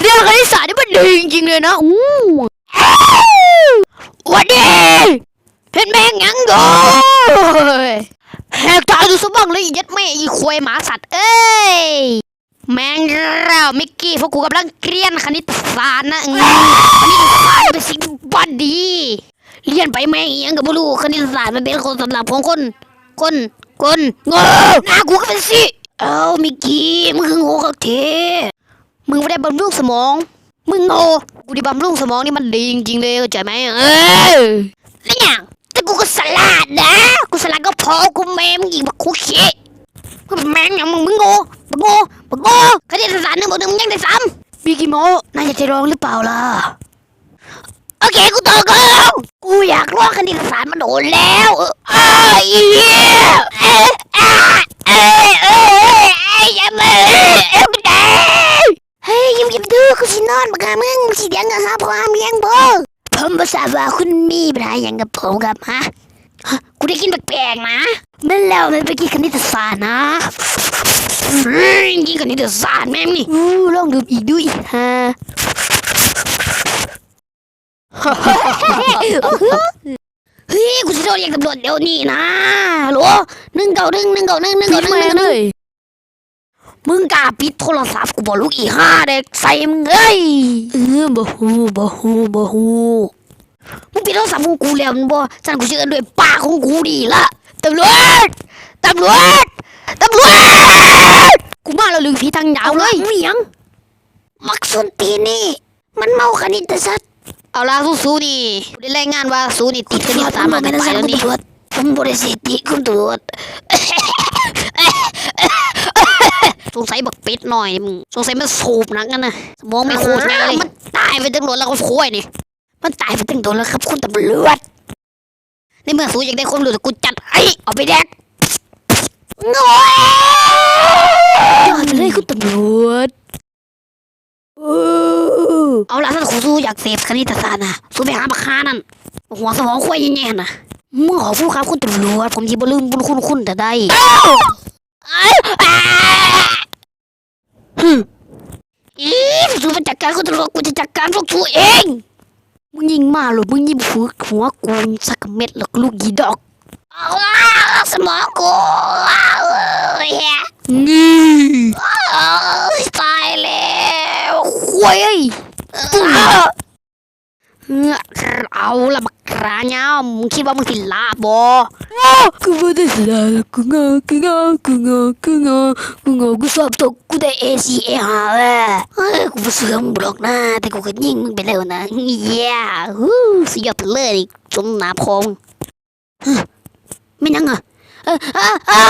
เรื่องคณิตศาสตร์นี่มันดีจริงๆเลยนะอู้วันดีเห็นแม่งยังโง่แหกตาดูสบ้างเลยยัดแม่อีควายหมาสัตว์เอ้ยแมงเรามิกกี้พวกกูกำลังเรียนคณิตศาสตร์นะอืมคณิตศาสตร์เป็นสิ่งบันดีเรียนไปแม่งยังกับบ่รู้คณิตศาสตร์มันเป็นคนสำหรับของคน คนคนโง่หน้ากูก็เป็นสิเอ้ามิกกี้มึงคือโง่กับเท มึงไม่ได้บำรุงสมอง มึงโง่กูได้บำรุงสมองนี่มันดีจริงๆเลยเข้าใจไหมเออแล้วอย่างแต่กูก็สลัดนะ กูสลัดก็พอกูแม่มึงอีกบักคุกขี้มึงแม่งอย่างมึงมึงโง่บักโง่บักโง่คดีสารหนึ่งบวกหนึ่งมึงยังได้ซ้ำบิกิโมน่ายอยากจะลองหรือเปล่าล่ะโอเคกูต่อก่อนกูอยากลองคณิตศาสตร์มาโดนแล้วเอออ้าวอีเหี้ยเอ๊ะอะเอ๊ะเอ๊ะเอ๊ะอย่ามาเอ๊ะเอ๊ะไม่ได้ เฮ้ยยิ้มยิ้มดูกูสิน อนบักามึงสิเดียงกับฮะพ่อเมียงบ่ผมภาษาว่าคุณมีปัญหาอย่างกับผมครับฮะฮะกูได้กินแปลกๆนะไมันแล้วไมันไปกินคณิตศาสตร์นะกินคณิตศาสตร์แม่งนี่ลองดูอีกดูอีกฮะเฮ้ยกูจะโดนเรียกตำรวจเดี๋ยวนี้นะหรอหนึ่งเก้าหนึ่งหนึ่งเก้าหนึ่งหนึ่งเก้าหนึ่งหนึ่งหนึ่ง มึงกล้าปิดโทรศัพท์กูบอกลูกอีห้าเด็กใส่มึงเอ้ยเออบ่ฮู้บ่ฮู้บ่ฮู้มึงปิดโทรศัพท์ของกูแล้วมึงบ่ฉันกูเชื่อด้วยปากของกูดีละตำรวจตำรวจตำรวจกูมาแล้วลือผีทางยาวเลยเมียงมักสนตีนนี่ มันเมาคณิตศาสตร์เอาล่ะสู้สู้นี่กูได้รายงานว่าสู้นี่ติดคณิตศาสตร์มาเป็นไปแล้วนี่ผมบริสิทธิ์คุณตำรวจ สงสัยบักเป็ดหน่อยมึงสงสัยมันสูบหนักกันนะสมองไม่โคตรไงเลยมันตายไปตั้งโดนแล้วก็โวยนี่มันตายไปตั้งโดนแล้วครับ คุณตำรวจในเมื่อสู้อยากได้คนตำรวจกูจัดไอ้เอาไปแดกโง่ยอดไปเลยคุณตำรวจเอาละถ้าครูสู้อยากเสพคณิตศาสตร์นะสู้ไปหาบักคานั่นหัวสมองควายแย่ๆนะมึงขอพูดครับคุณตำรวจผมที่บ่ลืมบุญคุณคุณแต่ได้ ฮึอีสู้มาจัดการคุณตำรวจกูจะจัดการพวกทูเอง มึงยิงมาหรือมึงยิงหัวหัวกูสักเม็ดหรอกลูกยีดอกเอาละสมองกูเอาเลยนี่ตายแล้วควายเอาละบักก ราเนามึงคิดว่ามึงสิลาบอกูไม่ได้สลากูงอกูงอกูงอกูงอกูงอกูสอบตกกูได้เอซีเอฮาเว้ยเฮ้ยกูบ่เสือมึงบล็อกนะแต่กูก็ยิงมึงไปแล้วนะเย้ฮู้สุดยอดไปเลยจมหนาพองไม่นั่งอะเอออ้าอ้า